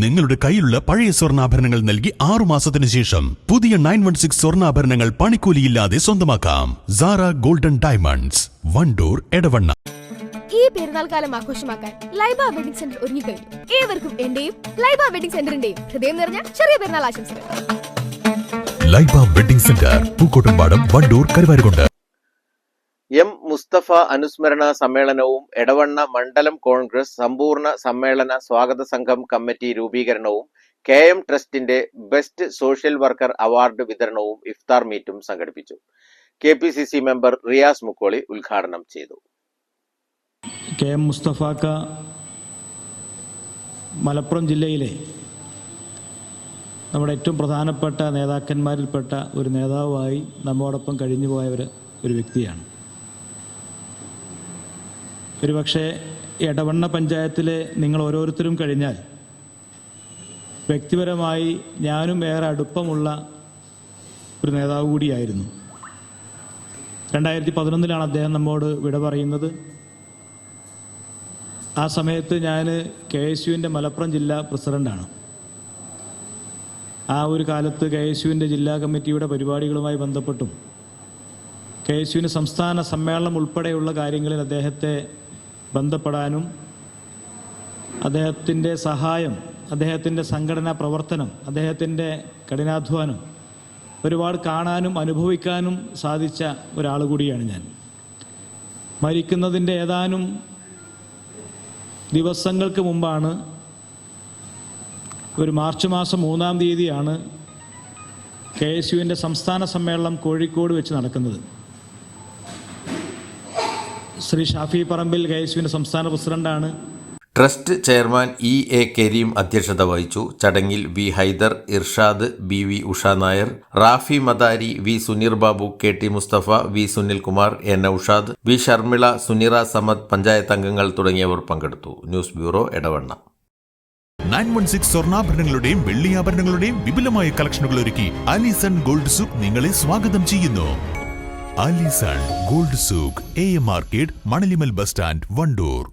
നിങ്ങളുടെ കയ്യിലുള്ള പഴയ സ്വർണാഭരണങ്ങൾ നൽകി ആറു മാസത്തിന് ശേഷം പുതിയ നയൻ വൺ സിക്സ് സ്വർണാഭരണങ്ങൾ പണിക്കൂലിയില്ലാതെ സ്വന്തമാക്കാം. Sara golden diamonds Wandoor Edavanna. ഈ പെരുന്നാൾ കാലം ആഘോഷമാക്കാൻ ലൈബ വെഡിംഗ് സെന്റർ ഒരുങ്ങിക്കഴിഞ്ഞു ഏവർക്കും എന്റെയും ലൈബ വെഡിംഗ് സെന്ററിന്റെയും ഹൃദയം നിറഞ്ഞ ചെറിയ പെരുന്നാൾ ആശംസകൾ. Laiba wedding center Pookkottumpadam Wandoor Karuvarakundu. M Mustafa അനുസ്മരണ സമ്മേളനവും എടവണ്ണ മണ്ഡലം കോൺഗ്രസ് സമ്പൂർണ സമ്മേളന സ്വാഗത സംഘം കമ്മിറ്റി രൂപീകരണവും കെ എം ട്രസ്റ്റിന്റെ ബെസ്റ്റ് സോഷ്യൽ വർക്കർ അവാർഡ് വിതരണവും ഇഫ്താർ മീറ്റും സംഘടിപ്പിച്ചു. K P C C member Riyas Mukkoli ഉദ്ഘാടനം ചെയ്തു. കെ എം മുസ്തഫാക്ക മലപ്പുറം ജില്ലയിലെ നമ്മുടെ ഏറ്റവും പ്രധാനപ്പെട്ട നേതാക്കന്മാരിൽപ്പെട്ട ഒരു നേതാവായി നമ്മോടൊപ്പം കഴിഞ്ഞു പോയ ഒരു ഒരു വ്യക്തിയാണ്. ഒരുപക്ഷെ എടവണ്ണ പഞ്ചായത്തിലെ നിങ്ങൾ ഓരോരുത്തരും കഴിഞ്ഞാൽ വ്യക്തിപരമായി ഞാനും ഏറെ അടുപ്പമുള്ള ഒരു നേതാവ് കൂടിയായിരുന്നു. രണ്ടായിരത്തി പതിനൊന്നിലാണ് അദ്ദേഹം നമ്മോട് വിട പറയുന്നത്. ആ സമയത്ത് ഞാൻ കെ എസ് യുവിന്റെ മലപ്പുറം ജില്ലാ പ്രസിഡന്റാണ് ആ ഒരു കാലത്ത് കെ എസ് യുവിന്റെ ജില്ലാ കമ്മിറ്റിയുടെ പരിപാടികളുമായി ബന്ധപ്പെട്ടും കെ എസ് യുവിന് സംസ്ഥാന സമ്മേളനം ഉൾപ്പെടെയുള്ള കാര്യങ്ങളിൽ അദ്ദേഹത്തെ ബന്ധപ്പെടാനും അദ്ദേഹത്തിന്റെ സഹായം അദ്ദേഹത്തിന്റെ സംഘടനാ പ്രവർത്തനം അദ്ദേഹത്തിന്റെ കഠിനാധ്വാനം ഒരുപാട് കാണാനും അനുഭവിക്കാനും സാധിച്ച ഒരാൾ കൂടിയാണ് ഞാൻ. മരിക്കുന്നതിന്റെ ഏതാനും ദിവസങ്ങൾക്ക് മുമ്പാണ് ഒരു മാർച്ച് മാസം മൂന്നാം തീയതിയാണ് കെ എസ് യുവിന്റെ സംസ്ഥാന സമ്മേളനം കോഴിക്കോട് വെച്ച് നടക്കുന്നത്. ശ്രീ ഷാഫി പറമ്പിൽ കെ എസ് യുവിന്റെ സംസ്ഥാന പ്രസിഡന്റാണ്. Trust chairman E A Kareem അധ്യക്ഷത വഹിച്ചു. ചടങ്ങിൽ V Haider Irshad B V Usha Nair Rafi Madari V Suneer Babu K T Mustafa V Sunilkumar N Ushad V Sharmila Sunira Samad panchayat അംഗങ്ങൾ തുടങ്ങിയവർ പങ്കെടുത്തു. News bureau Edavanna nine one six സ്വർണാഭരണങ്ങളുടെയും വെള്ളിയാഭരണങ്ങളുടെയും വിപുലമായ കളക്ഷനുകൾ ഒരുക്കി അലിസൺ ഗോൾഡ് സൂക്ക് നിങ്ങളെ സ്വാഗതം ചെയ്യുന്നു. Gold souk A M market Manalimal bus stand Wandoor.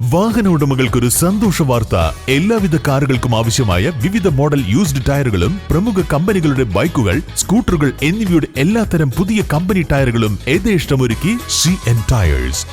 വാഹന ഉടമകൾക്കൊരു സന്തോഷ വാർത്ത. എല്ലാവിധ കാറുകൾക്കും ആവശ്യമായ വിവിധ മോഡൽ യൂസ്ഡ് ടയറുകളും പ്രമുഖ കമ്പനികളുടെ ബൈക്കുകൾ സ്കൂട്ടറുകൾ എന്നിവയുടെ എല്ലാത്തരം പുതിയ കമ്പനി ടയറുകളും യഥേഷ്ടമൊരുക്കി സി എൻ ടയേഴ്സ്.